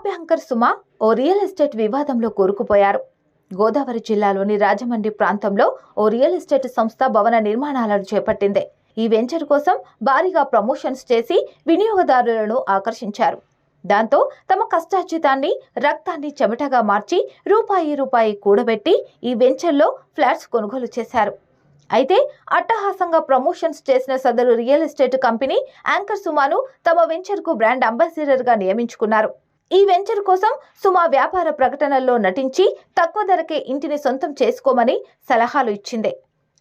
App anchor Suma ఓ real estate వివాదంలో కూరుకుపోయారు. గోదావరి జిల్లాలోని రాజమండ్రి ప్రాంతంలో ఓ రియల్ ఎస్టేట్ సంస్థ భవన నిర్మాణాలను చేపట్టింది. ఈ వెంచర్ కోసం భారీగా ప్రమోషన్స్ చేసి వినియోగదారులను ఆకర్షించారు. దాంతో తమ కష్టార్జితాన్ని రక్తాన్ని చెమటగా మార్చి రూపాయి రూపాయి కూడబెట్టి ఈ వెంచర్లో ఫ్లాట్స్ కొనుగోలు చేశారు. అయితే అట్టహాసంగా ప్రమోషన్స్ చేసిన సదరు రియల్ ఎస్టేట్ కంపెనీ యాంకర్ సుమాను తమ వెంచర్కు బ్రాండ్ అంబాసిడర్గా నియమించుకున్నారు. ఈ వెంచర్ కోసం సుమా వ్యాపార ప్రకటనల్లో నటించి తక్కువ ధరకే ఇంటిని సొంతం చేసుకోమని సలహాలు ఇచ్చింది.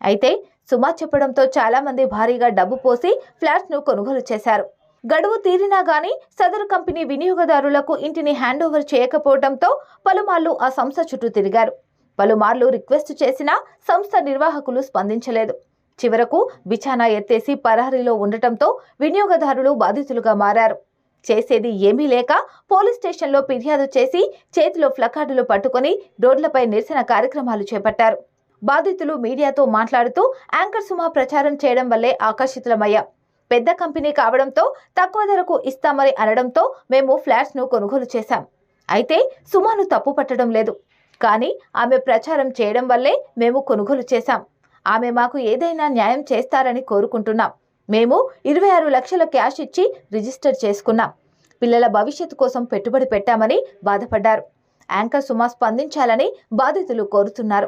అయితే సుమా చెప్పడంతో చాలామంది భారీగా డబ్బు పోసి ఫ్లాట్ను కొనుగోలు చేశారు. గడువు తీరినా గానీ సదరు కంపెనీ వినియోగదారులకు ఇంటిని హ్యాండ్ ఓవర్ చేయకపోవడంతో పలుమార్లు ఆ సంస్థ చుట్టూ తిరిగారు. పలుమార్లు రిక్వెస్ట్ చేసినా సంస్థ నిర్వాహకులు స్పందించలేదు. చివరకు బిచానా ఎత్తేసి పరారీలో ఉండటంతో వినియోగదారులు బాధితులుగా మారారు. చేసేది ఏమీ లేక పోలీస్ స్టేషన్లో ఫిర్యాదు చేసి చేతిలో ప్లకార్డులు పట్టుకొని రోడ్లపై నిరసన కార్యక్రమాలు చేపట్టారు. బాధితులు మీడియాతో మాట్లాడుతూ యాంకర్ సుమా ప్రచారం చేయడం వల్లే ఆకర్షితులమయ్యాం. పెద్ద కంపెనీ కావడంతో తక్కువ ధరకు ఇస్తామని అనడంతో మేము ఫ్లాట్స్ను కొనుగోలు చేశాం. అయితే సుమాను తప్పు పట్టడం లేదు. కానీ ఆమె ప్రచారం చేయడం వల్లే మేము కొనుగోలు చేశాం. ఆమె మాకు ఏదైనా న్యాయం చేస్తారని కోరుకుంటున్నాం. మేము ఇరవై ఆరు లక్షల క్యాష్ ఇచ్చి రిజిస్టర్ చేసుకున్నాం. పిల్లల భవిష్యత్తు కోసం పెట్టుబడి పెట్టామని బాధపడ్డారు. యాంకర్ సుమ స్పందించాలని బాధితులు కోరుతున్నారు.